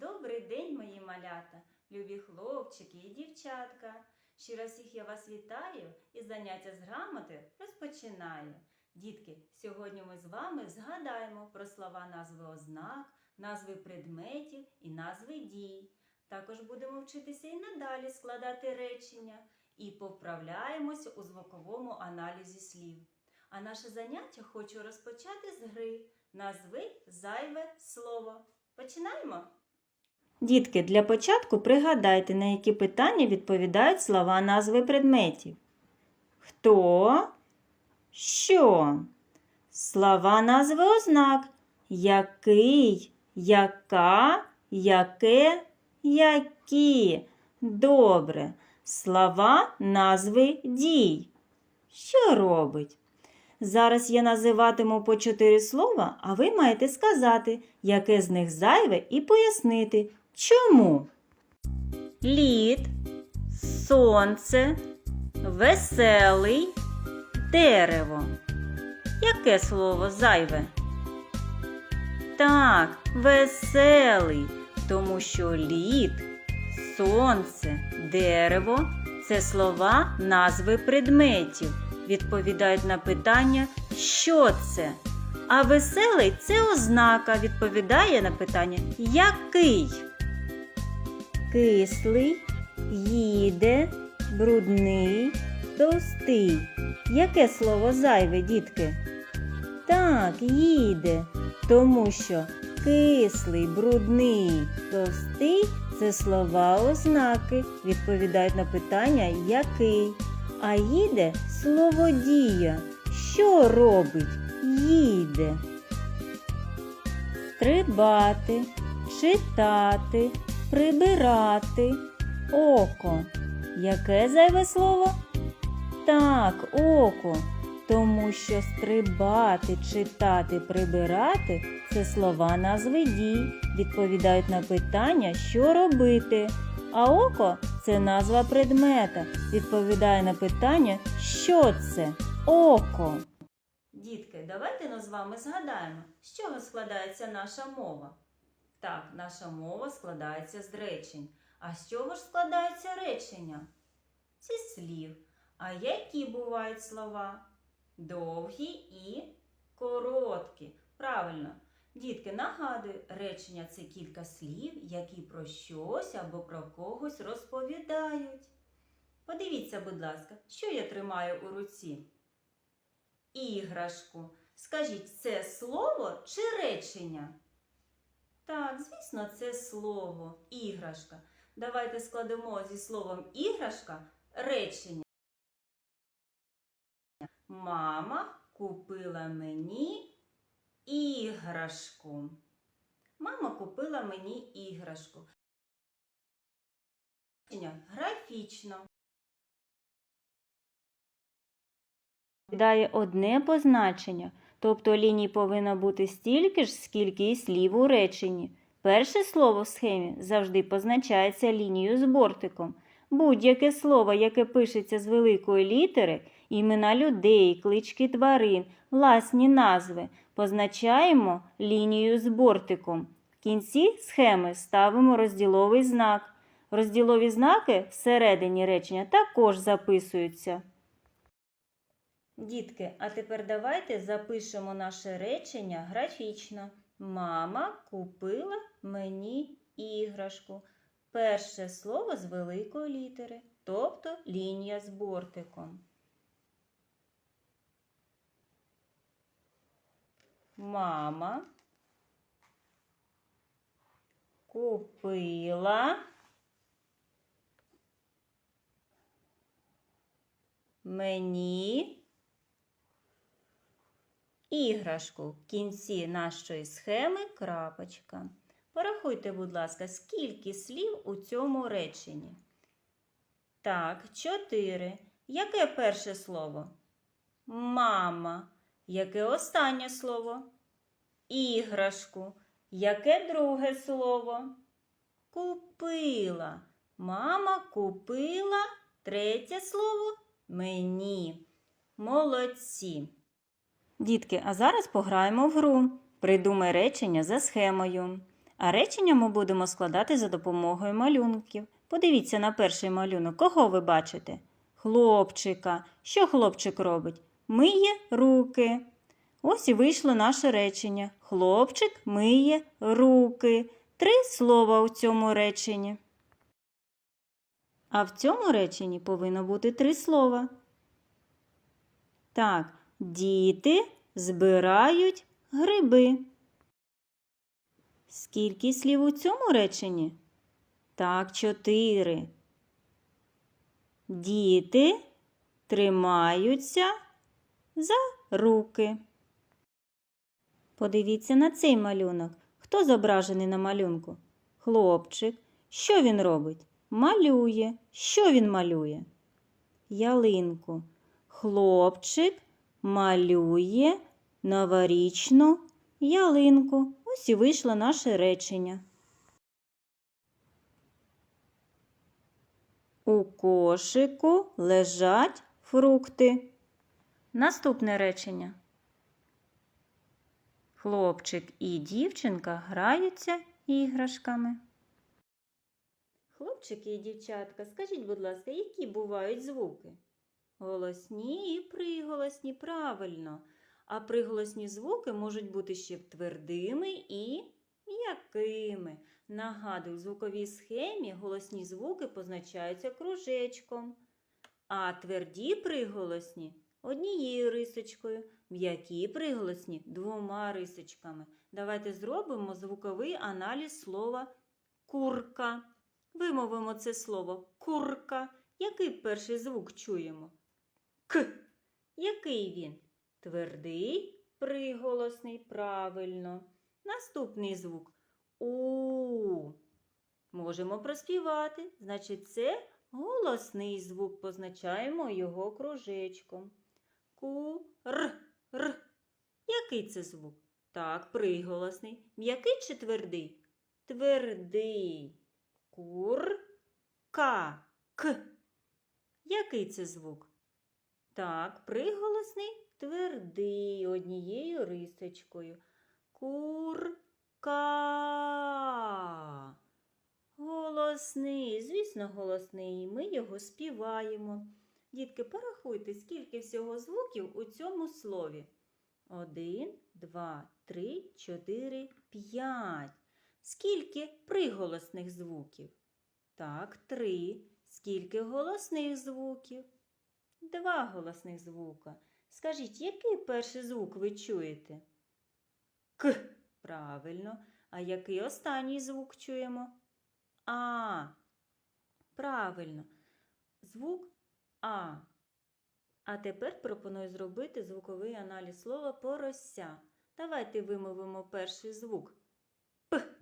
Добрий день, мої малята, любі хлопчики і дівчатка. Щиро всіх я вас вітаю і заняття з грамоти розпочинаю. Дітки, сьогодні ми з вами згадаємо про слова назви ознак, назви предметів і назви дій. Також будемо вчитися і надалі складати речення і поправляємося у звуковому аналізі слів. А наше заняття хочу розпочати з гри. Назви зайве слово. Починаємо? Дітки, для початку пригадайте, на які питання відповідають слова назви предметів. Хто? Що? Слова назви ознак. Який, яка, яке, які. Добре. Слова назви дій. Що робить? Зараз я називатиму по чотири слова, а ви маєте сказати, яке з них зайве, і пояснити, чому. Лід, сонце, веселий, дерево. Яке слово зайве? Так, веселий, тому що лід, сонце, дерево це слова назви предметів. Відповідають на питання, що це. А веселий це ознака, відповідає на питання який. Кислий, їде, брудний, товстий. Яке слово зайве, дітки? Так, їде, тому що кислий, брудний, товстий це слова ознаки, відповідають на питання який. А їде слово дія. Що робить? Їде. Стрибати, читати, прибирати. Око. Яке зайве слово? Так, око. Тому що стрибати, читати, прибирати це слова назви дій, відповідають на питання, що робити. А око це назва предмета, відповідає на питання, що це око. Дітки, давайте ну з вами згадаємо, з чого складається наша мова. Так, наша мова складається з речень. А з чого ж складаються речення? Зі слів. А які бувають слова? Довгі і короткі. Правильно. Дітки, нагадую, речення це кілька слів, які про щось або про когось розповідають. Подивіться, будь ласка, що я тримаю у руці? Іграшку. Скажіть, це слово чи речення? Так, звісно, це слово, іграшка. Давайте складемо зі словом іграшка речення. Мама купила мені іграшку. Мама купила мені іграшку. Графічно. Дає одне позначення, тобто ліній повинно бути стільки ж, скільки і слів у реченні. Перше слово в схемі завжди позначається лінією з бортиком. Будь-яке слово, яке пишеться з великої літери, імена людей, клички тварин, власні назви, позначаємо лінією з бортиком. В кінці схеми ставимо розділовий знак. Розділові знаки всередині речення також записуються. Дітки, а тепер давайте запишемо наше речення графічно. Мама купила мені іграшку. Перше слово з великої літери, тобто лінія з бортиком. Мама купила мені іграшку в кінці нашої схеми крапочка. Порахуйте, будь ласка, скільки слів у цьому реченні. Так, чотири. Яке перше слово? Мама. Яке останнє слово? Іграшку. Яке друге слово? Купила. Мама купила третє слово мені. Молодці. Дітки, а зараз пограємо в гру. Придумай речення за схемою. А речення ми будемо складати за допомогою малюнків. Подивіться на перший малюнок. Кого ви бачите? Хлопчика. Що хлопчик робить? Миє руки. Ось і вийшло наше речення. Хлопчик миє руки. Три слова у цьому реченні. А в цьому реченні повинно бути три слова. Так, діти збирають гриби. Скільки слів у цьому реченні? Так, чотири. Діти тримаються за руки. Подивіться на цей малюнок. Хто зображений на малюнку? Хлопчик. Що він робить? Малює. Що він малює? Ялинку. Хлопчик малює новорічну ялинку. Ось і вийшло наше речення. У кошику лежать фрукти. Наступне речення. Хлопчик і дівчинка граються іграшками. Хлопчики і дівчатка, скажіть, будь ласка, які бувають звуки? Голосні і приголосні, правильно. А приголосні звуки можуть бути ще твердими і м'якими. Нагадую, в звуковій схемі голосні звуки позначаються кружечком, а тверді приголосні однією рисочкою, м'які приголосні двома рисочками. Давайте зробимо звуковий аналіз слова курка. Вимовимо це слово курка. Який перший звук чуємо? К. Який він? Твердий, приголосний, правильно. Наступний звук У. Можемо проспівати. Значить, це голосний звук. Позначаємо його кружечком. Ку, р, р. Який це звук? Так, приголосний. М'який чи твердий? Твердий. Кур, ка, к. Який це звук? Так, приголосний твердий однією рисочкою. Курка. Голосний, звісно, голосний. Ми його співаємо. Дітки, порахуйте, скільки всього звуків у цьому слові. Один, два, три, чотири, п'ять. Скільки приголосних звуків? Так, три. Скільки голосних звуків? Два голосних звука. Скажіть, який перший звук ви чуєте? К. Правильно. А який останній звук чуємо? А. Правильно. Звук А. А тепер пропоную зробити звуковий аналіз слова порося. Давайте вимовимо перший звук. П.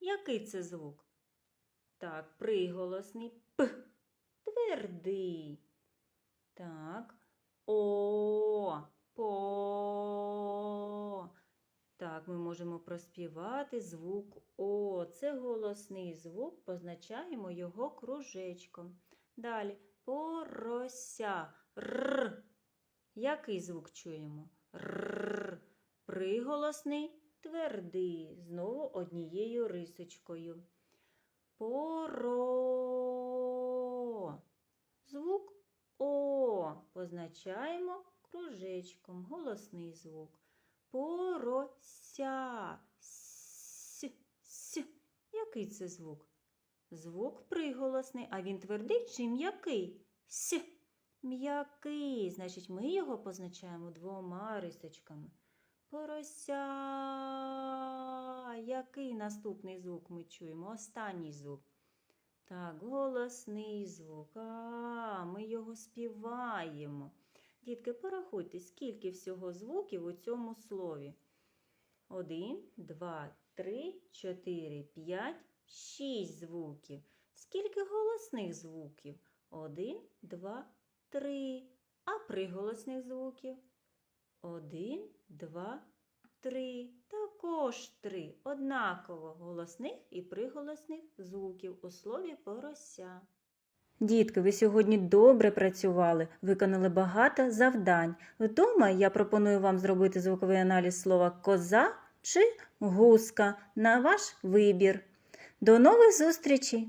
Який це звук? Так, приголосний П. Твердий. Так. О. По. Так, ми можемо проспівати звук О. Це голосний звук, позначаємо його кружечком. Далі порося. Р. Який звук чуємо? Р. Приголосний, твердий, знову однією рисочкою. Поро. Звук О. Позначаємо кружечком. Голосний звук. Порося. Який це звук? Звук приголосний, а він твердий чи м'який? С. М'який. Значить, ми його позначаємо двома рисочками. Порося. Який наступний звук ми чуємо? Останній звук. Так, голосний звук. А, ми його співаємо. Дітки, порахуйте, скільки всього звуків у цьому слові. Один, два, три, чотири, п'ять, шість звуків. Скільки голосних звуків? Один, два, три. А приголосних звуків? Один, два, три. Також три. Однаково голосних і приголосних звуків у слові порося. Дітки, ви сьогодні добре працювали, виконали багато завдань. Вдома я пропоную вам зробити звуковий аналіз слова коза чи гуска на ваш вибір. До нових зустрічей!